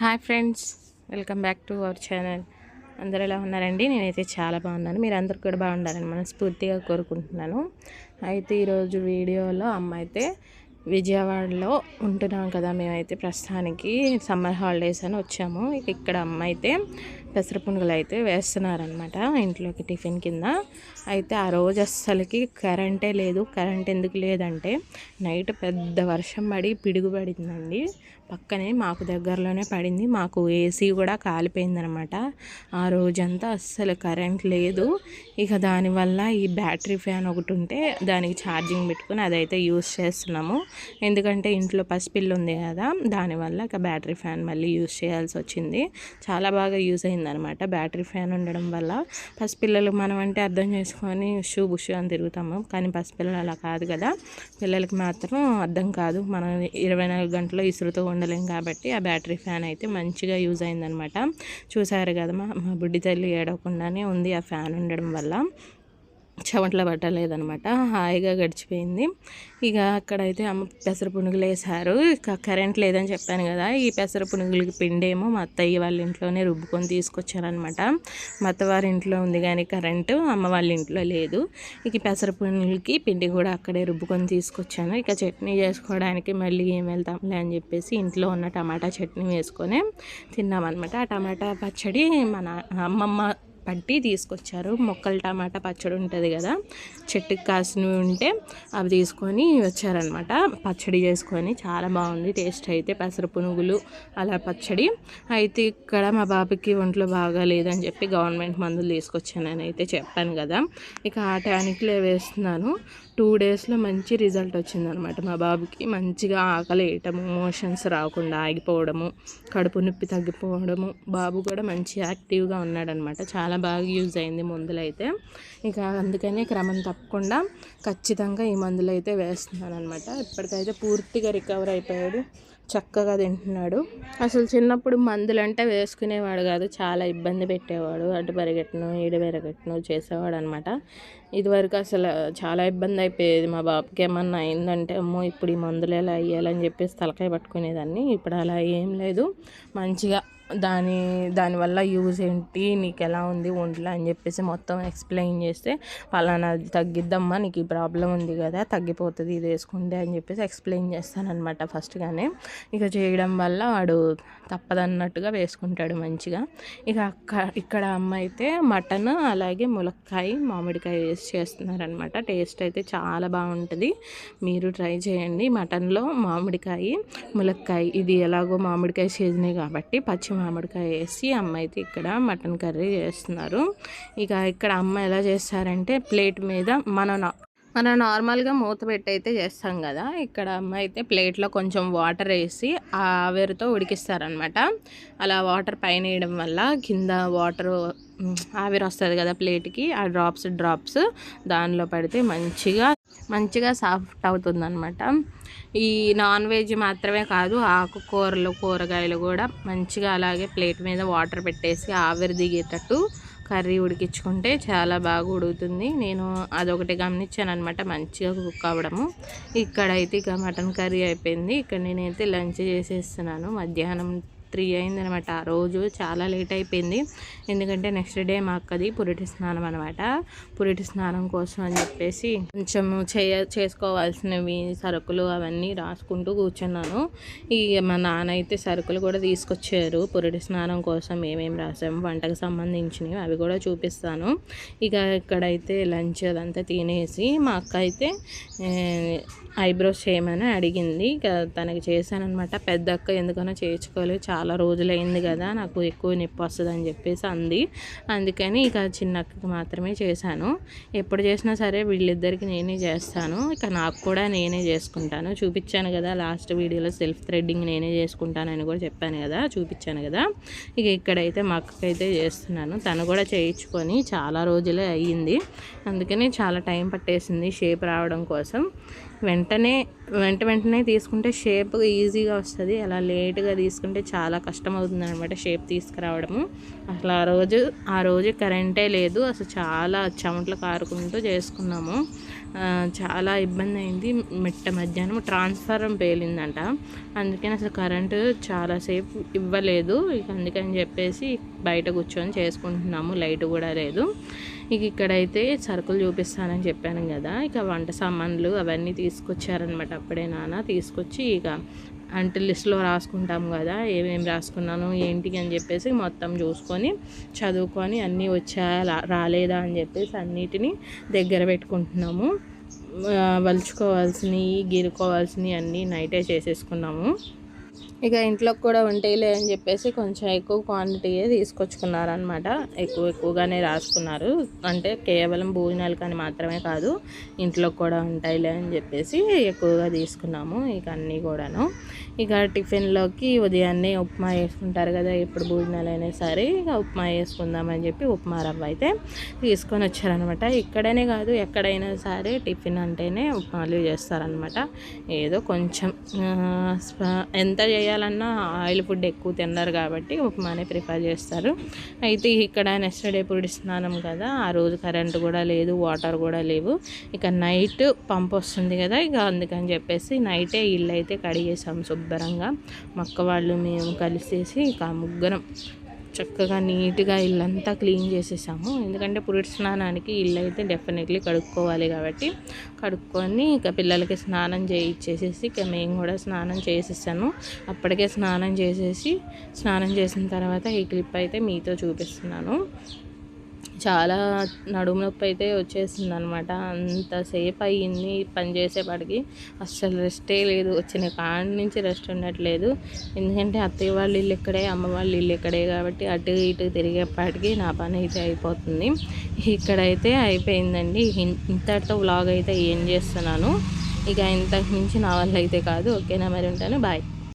Hi friends welcome back to our channel. అందరూ ఎలా ఉన్నారండి? నేనైతే చాలా బాగున్నాను. మీరు అందరు కూడా బాగుండాలని మనస్ఫూర్తిగా కోరుకుంటున్నాను. అయితే ఈరోజు వీడియోలో అమ్మ అయితే విజయవాడలో ఉంటున్నాం కదా. మేమైతే ప్రస్తుతానికి సమ్మర్ హాలిడేస్ అని వచ్చాము. ఇక్కడ అమ్మ అయితే పెసర పునుగులు అయితే వేస్తున్నారనమాట ఇంట్లోకి టిఫిన్ కింద. అయితే ఆ రోజు అస్సలకి కరెంటే లేదు. కరెంట్ ఎందుకు లేదంటే నైట్ పెద్ద వర్షం పడి పిడుగు పడిందండి పక్కనే మాకు దగ్గరలోనే పడింది. మాకు ఏసీ కూడా కాలిపోయిందనమాట ఆ రోజంతా అస్సలు కరెంట్ లేదు. ఇక దానివల్ల ఈ బ్యాటరీ ఫ్యాన్ ఒకటి ఉంటే దానికి ఛార్జింగ్ పెట్టుకుని అదైతే యూస్ చేస్తున్నాము. ఎందుకంటే ఇంట్లో పసిపిల్లు ఉంది కదా దానివల్ల ఇక బ్యాటరీ ఫ్యాన్ మళ్ళీ యూస్ చేయాల్సి వచ్చింది. చాలా బాగా యూస్ అనమాట బ్యాటరీ ఫ్యాన్ ఉండడం వల్ల పసిపిల్లలు మనం అంటే అర్థం చేసుకొని షూ బుషు అని తిరుగుతాము. కానీ పసిపిల్లలు అలా కాదు కదా. పిల్లలకి మాత్రం అర్థం కాదు. మనం ఇరవై నాలుగు గంటలు ఇసురుతో ఉండలేం కాబట్టి ఆ బ్యాటరీ ఫ్యాన్ అయితే మంచిగా యూజ్ అయిందనమాట చూసారు కదా మా బుడ్డి తల్లి ఏడవకుండానే ఉంది ఆ ఫ్యాన్ ఉండడం వల్ల. చెమటలు పట్టలేదనమాట. హాయిగా గడిచిపోయింది. ఇక అక్కడైతే అమ్మ పెసర పునుగులు వేశారు. ఇక కరెంట్ లేదని చెప్పాను కదా ఈ పెసర పునుగులకి పిండేమో మా అత్తయ్య వాళ్ళ ఇంట్లోనే రుబ్బుకొని తీసుకొచ్చారనమాట. మా అత్తవారి ఇంట్లో ఉంది కానీ కరెంటు అమ్మ వాళ్ళ ఇంట్లో లేదు. ఇక పెసర పునుగులకి పిండి కూడా అక్కడే రుబ్బుకొని తీసుకొచ్చాను. ఇక చట్నీ చేసుకోవడానికి మళ్ళీ ఏం వెళ్తాంలే అని చెప్పేసి ఇంట్లో ఉన్న టమాటా చట్నీ వేసుకొని తిన్నామన్నమాట ఆ టమాటా పచ్చడి మన అమ్మమ్మ పట్టి తీసుకొచ్చారు. మొక్కల టమాటా పచ్చడి ఉంటుంది కదా చెట్టుకి కాసినవి ఉంటే అవి తీసుకొని వచ్చారనమాట పచ్చడి చేసుకొని చాలా బాగుంది టేస్ట్ అయితే పెసర పునుగులు అలా పచ్చడి. అయితే ఇక్కడ మా బాబుకి ఒంట్లో బాగా లేదని చెప్పి గవర్నమెంట్ మందులు తీసుకొచ్చానని అయితే చెప్పాను కదా. ఇక ఆ టానిక్లే వేస్తున్నాను. టూ డేస్లో మంచి రిజల్ట్ వచ్చిందనమాట మా బాబుకి. మంచిగా ఆకలి వేయటము మోషన్స్ రాకుండా ఆగిపోవడము కడుపు నొప్పి తగ్గిపోవడము. బాబు కూడా మంచి యాక్టివ్గా ఉన్నాడనమాట చాలా బాగా యూజ్ అయింది మందులు అయితే ఇక అందుకనే క్రమం తప్పకుండా ఖచ్చితంగా ఈ మందులు అయితే వేస్తున్నాను అనమాట ఇప్పటికైతే పూర్తిగా రికవర్ అయిపోయాడు. చక్కగా తింటున్నాడు. అసలు చిన్నప్పుడు మందులు అంటే వేసుకునేవాడు కాదు. చాలా ఇబ్బంది పెట్టేవాడు. అటు పరిగెట్టను ఈడు పెరగట్టను చేసేవాడు అనమాట ఇదివరకు అసలు చాలా ఇబ్బంది అయిపోయేది. మా బాబుకి ఏమన్నా అయిందంటే అమ్మో ఇప్పుడు ఈ మందులు ఎలా అయ్యాలని చెప్పేసి తలకాయ పట్టుకునేదాన్ని. ఇప్పుడు అలా ఏం లేదు. మంచిగా దాని దానివల్ల యూజ్ ఏంటి నీకు ఎలా ఉంది ఒంట్లో అని చెప్పేసి మొత్తం ఎక్స్ప్లెయిన్ చేస్తే పలానా తగ్గిద్దమ్మా నీకు ఈ ప్రాబ్లం ఉంది కదా తగ్గిపోతుంది ఇది వేసుకుంటే అని చెప్పేసి ఎక్స్ప్లెయిన్ చేస్తానమాట ఫస్ట్గానే ఇక చేయడం వల్ల వాడు తప్పదన్నట్టుగా వేసుకుంటాడు మంచిగా. ఇక అక్క ఇక్కడ అమ్మ అయితే మటన్ అలాగే ములక్కాయ మామిడికాయ వేసి చేస్తున్నారనమాట టేస్ట్ అయితే చాలా బాగుంటుంది. మీరు ట్రై చేయండి. మటన్లో మామిడికాయ ములక్కాయ ఇది ఎలాగో మామిడికాయ సీజనే కాబట్టి పచ్చి మామిడికాయ వేసి అమ్మ అయితే ఇక్కడ మటన్ కర్రీ చేస్తున్నారు. ఇక ఇక్కడ అమ్మ ఎలా చేస్తారంటే ప్లేట్ మీద మన మనం నార్మల్గా మూత పెట్టి అయితే చేస్తాం కదా. ఇక్కడ అమ్మ అయితే ప్లేట్లో కొంచెం వాటర్ వేసి ఆ ఆవిరితో ఉడికిస్తారనమాట అలా వాటర్ పైన వేయడం వల్ల కింద వాటర్ ఆవిరి వస్తుంది కదా ప్లేట్కి ఆ డ్రాప్స్ డ్రాప్స్ దానిలో పడితే మంచిగా మంచిగా సాఫ్ట్ అవుతుంది అనమాట ఈ నాన్ వెజ్ మాత్రమే కాదు ఆకుకూరలు కూరగాయలు కూడా మంచిగా అలాగే ప్లేట్ మీద వాటర్ పెట్టేసి ఆవిరి దిగేటట్టు కర్రీ ఉడికించుకుంటే చాలా బాగా ఉడుకుతుంది. నేను అదొకటి గమనించాను అనమాట మంచిగా కుక్ అవ్వడము. ఇక్కడైతే ఇక మటన్ కర్రీ అయిపోయింది. ఇక్కడ నేనైతే లంచ్ చేసేస్తున్నాను. మధ్యాహ్నం త్రీ అయిందనమాట. ఆ రోజు చాలా లేట్ అయిపోయింది. ఎందుకంటే నెక్స్ట్ డే మా అక్కది పురిటి స్నానం అనమాట. పురిటి స్నానం కోసం అని చెప్పేసి కొంచెం చేయ చేసుకోవాల్సినవి సరుకులు అవన్నీ రాసుకుంటూ కూర్చున్నాను. ఈ మా నాన్న అయితే సరుకులు కూడా తీసుకొచ్చారు. పురిటి స్నానం కోసం ఏమేమి రాసాము వంటకు సంబంధించినవి అవి కూడా చూపిస్తాను. ఇక ఇక్కడైతే లంచ్ అదంతా తినేసి మా అక్క అయితే ఐబ్రోస్ చేయమని అడిగింది. ఇక తనకి చేశానమాట పెద్ద అక్క ఎందుకనో చేయించుకోలేదు. చాలా చాలా రోజులైంది కదా నాకు ఎక్కువ నొప్పి వస్తుంది అని చెప్పేసి అంది. అందుకని ఇక చిన్న అక్కకి మాత్రమే చేశాను. ఎప్పుడు చేసినా సరే వీళ్ళిద్దరికి నేనే చేస్తాను. ఇక నాకు కూడా నేనే చేసుకుంటాను. చూపించాను కదా లాస్ట్ వీడియోలో సెల్ఫ్ థ్రెడ్డింగ్ నేనే చేసుకుంటానని కూడా చెప్పాను కదా చూపించాను కదా. ఇక ఇక్కడైతే మా అక్కకైతే చేస్తున్నాను. తను కూడా చేయించుకొని చాలా రోజులే అయ్యింది. అందుకని చాలా టైం పట్టేసింది షేప్ రావడం కోసం. వెంటనే వెంట వెంటనే తీసుకుంటే షేప్ ఈజీగా వస్తుంది. అలా లేట్గా తీసుకుంటే చాలా కష్టం అవుతుంది అనమాట షేప్ తీసుకురావడము. అసలు ఆ రోజు ఆ రోజు కరెంటే లేదు. అసలు చాలా చెమట్లు కారుకుంటూ చేసుకున్నాము. చాలా ఇబ్బంది అయింది మిట్ట మధ్యాహ్నం ట్రాన్స్ఫారం పేలిందంట. అందుకని అసలు కరెంటు చాలాసేపు ఇవ్వలేదు. ఇక అందుకని చెప్పేసి బయట కూర్చొని చేసుకుంటున్నాము. లైట్ కూడా లేదు. ఇక ఇక్కడైతే సరుకులు చూపిస్తానని చెప్పాను కదా. ఇక వంట సామాన్లు అవన్నీ తీసుకొచ్చారనమాట అప్పుడే నాన్న. తీసుకొచ్చి ఇక అంటే లిస్ట్లో రాసుకుంటాం కదా. ఏమేమి రాసుకున్నాను ఏంటి అని చెప్పేసి మొత్తం చూసుకొని చదువుకొని అన్నీ వచ్చా రాలేదా అని చెప్పేసి అన్నిటినీ దగ్గర పెట్టుకుంటున్నాము. వలుచుకోవాల్సినవి గీరుకోవాల్సినవి అన్నీ నైటే చేసేసుకున్నాము. ఇక ఇంట్లోకి కూడా ఉంటాయిలే అని చెప్పేసి కొంచెం ఎక్కువ క్వాంటిటీయే తీసుకొచ్చుకున్నారనమాట ఎక్కువ ఎక్కువగానే రాసుకున్నారు. అంటే కేవలం భోజనాలు కానీ మాత్రమే కాదు ఇంట్లో కూడా ఉంటాయిలే అని చెప్పేసి ఎక్కువగా తీసుకున్నాము ఇక అన్నీ కూడాను. ఇక టిఫిన్లోకి ఉదయాన్నే ఉప్మా వేసుకుంటారు కదా ఎప్పుడు భోజనాలు అయినా సరే ఇక ఉప్మా వేసుకుందామని చెప్పి ఉప్మా రవ్వ అయితే తీసుకొని వచ్చారనమాట ఇక్కడనే కాదు ఎక్కడైనా సరే టిఫిన్ అంటేనే ఉప్మాలు చేస్తారనమాట ఏదో కొంచెం ఎంత చేయాలన్నా ఆయిల్ ఫుడ్ ఎక్కువ తిన్నారు కాబట్టి ఉప్మానే ప్రిపేర్ చేస్తారు. అయితే ఇక్కడ నెక్స్ట్ డే స్నానం కదా ఆ రోజు కరెంటు కూడా లేదు వాటర్ కూడా లేవు. ఇక నైట్ పంప్ వస్తుంది కదా ఇక అందుకని చెప్పేసి నైటే ఇల్లు అయితే కడిగేసాం శుభ్రంగా. మక్క వాళ్ళు మేము కలిసేసి ఇక ముగ్గురం చక్కగా నీట్గా ఇల్లంతా క్లీన్ చేసేసాము. ఎందుకంటే పురుడు స్నానానికి ఇల్లు అయితే డెఫినెట్లీ కడుక్కోవాలి కాబట్టి కడుక్కొని ఇక పిల్లలకి స్నానం చేయించేసేసి ఇక మేము కూడా స్నానం చేసేసాను అప్పటికే స్నానం చేసేసి స్నానం చేసిన తర్వాత ఈ క్లిప్ అయితే మీతో చూపిస్తున్నాను. చాలా నడుము నొప్పి అయితే వచ్చేసింది అనమాట అంతసేపు అయ్యింది పని చేసేపాటికి. అస్సలు రెస్టే లేదు. వచ్చిన కాడి నుంచి రెస్ట్ ఉండట్లేదు. ఎందుకంటే అత్తయ్య వాళ్ళ ఇల్లు ఇక్కడే అమ్మ వాళ్ళ ఇల్లు ఇక్కడే కాబట్టి అటు ఇటు తిరిగేపాటికి నా పని అయితే అయిపోతుంది. ఇక్కడైతే అయిపోయిందండి. ఇంతటితో వ్లాగ్ అయితే ఏం చేస్తున్నాను? ఇక ఇంతకు మించి నా వల్ల అయితే కాదు. ఓకేనా? మరి ఉంటాను. బాయ్.